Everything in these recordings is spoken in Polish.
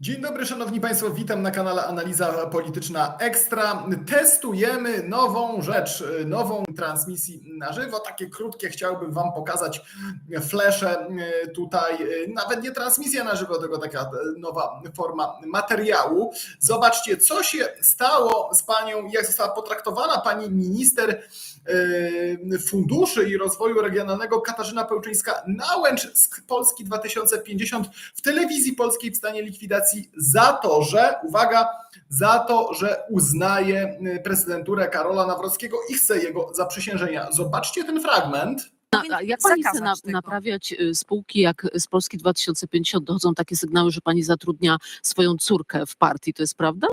Dzień dobry, szanowni państwo, witam na kanale Analiza Polityczna Ekstra. Testujemy nową rzecz, nową transmisji na żywo. Takie krótkie chciałbym wam pokazać flesze tutaj, nawet nie transmisja na żywo, tylko taka nowa forma materiału. Zobaczcie, co się stało z panią, jak została potraktowana pani minister funduszy i rozwoju regionalnego Katarzyna Pełczyńska-Nałęcz z Polski 2050 w telewizji polskiej w stanie likwidacji za to, że, uwaga, za to, że uznaje prezydenturę Karola Nawrockiego i chce jego zaprzysiężenia. Zobaczcie ten fragment. Na, Powinien a jak pani chce na, naprawiać y, spółki, jak z Polski 2050 dochodzą takie sygnały, że pani zatrudnia swoją córkę w partii, to jest prawda?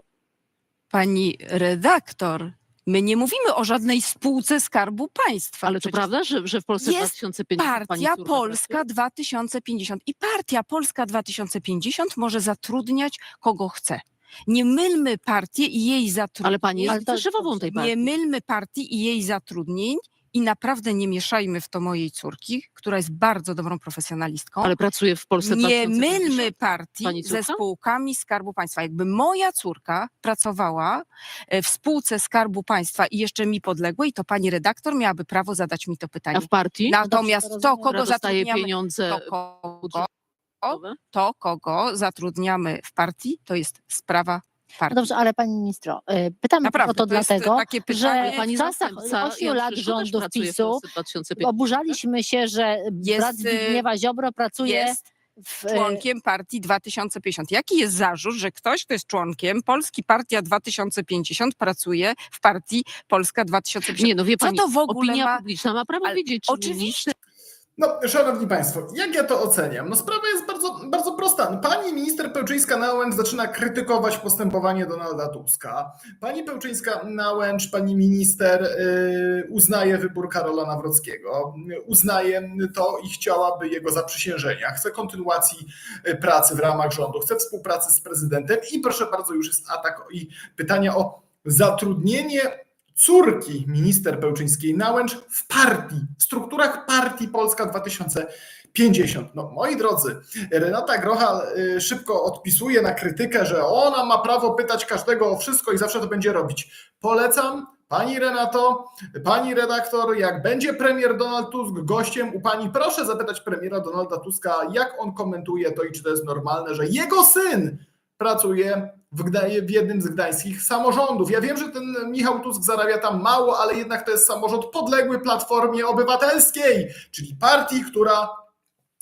Pani redaktor, my nie mówimy o żadnej spółce Skarbu Państwa. Ale to Przecież prawda, że, że w Polsce jest 2050 pani Partia Polska 2050 i Partia Polska 2050 może zatrudniać kogo chce. Nie mylmy partii i jej zatrudnień. Ale pani jest szefową tej Nie partii. mylmy partii i jej zatrudnień i naprawdę nie mieszajmy w to mojej córki, która jest bardzo dobrą profesjonalistką. Ale pracuje w Polsce Nie 2050. mylmy partii ze spółkami Skarbu Państwa. Jakby moja córka pracowała e, w spółce Skarbu Państwa i jeszcze mi podległej, to pani redaktor miałaby prawo zadać mi to A pytanie. w partii, Natomiast to, rozumiem. która kogo zatrudniamy, pieniądze to, kogo, to, kogo zatrudniamy w partii, to jest sprawa No. Dobrze, ale pani ministro, y, pytam Naprawdę, o to, to dlatego, takie że pytanie. Pani w czasach zastępca 8 Jan lat rządów PiSu Polsce 2050. oburzaliśmy się, że Jest, brat Zbigniewa Ziobro pracuje jest w, y, członkiem partii 2050. Jaki jest zarzut, że ktoś, kto jest członkiem Polski Partia 2050 pracuje w partii Polska 2050? Nie, no wie Co pani, to w ogóle opinia ma- publiczna ma prawo Ale wiedzieć, czy oczywiście. No, szanowni państwo, jak ja to oceniam? No sprawa jest bardzo, bardzo prosta. No, Pani minister Pełczyńska-Nałęcz zaczyna krytykować postępowanie Donalda Tuska. Pani Pełczyńska-Nałęcz, pani minister y, uznaje wybór Karola Nawrockiego, uznaje to i chciałaby jego zaprzysiężenia. Chce kontynuacji y, pracy w ramach rządu, chce współpracy z prezydentem i proszę bardzo, już jest atak i pytania o zatrudnienie córki minister Pełczyńskiej-Nałęcz w partii, w strukturach partii Polska 2050. No moi drodzy, Renata Grochal y, szybko odpisuje na krytykę, że ona ma prawo pytać każdego o wszystko i zawsze to będzie robić. Polecam Pani Renato, pani redaktor, jak będzie premier Donald Tusk gościem u pani, proszę zapytać premiera Donalda Tuska, jak on komentuje to i czy to jest normalne, że jego syn pracuje w, Gda- w jednym z gdańskich samorządów. Ja wiem, że ten Michał Tusk zarabia tam mało, ale jednak to jest samorząd podległy Platformie Obywatelskiej, czyli partii, która,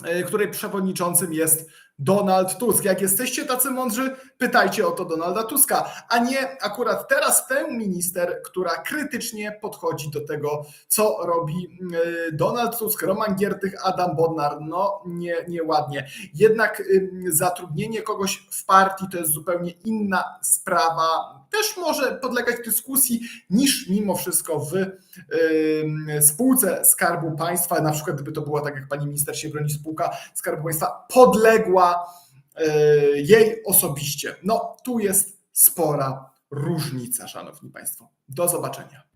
e, której przewodniczącym jest Donald Tusk. Jak jesteście tacy mądrzy, pytajcie o to Donalda Tuska, a nie akurat teraz tę minister, która krytycznie podchodzi do tego, co robi e, Donald Tusk, Roman Giertych, Adam Bodnar. No nie, nieładnie. Jednak ym, zatrudnienie kogoś w partii to jest zupełnie inna sprawa. Też może podlegać dyskusji niż mimo wszystko w ym, spółce Skarbu Państwa, na przykład gdyby to była, tak jak pani minister się broni, spółka Skarbu Państwa podległa y, jej osobiście. No tu jest spora różnica, szanowni państwo. Do zobaczenia.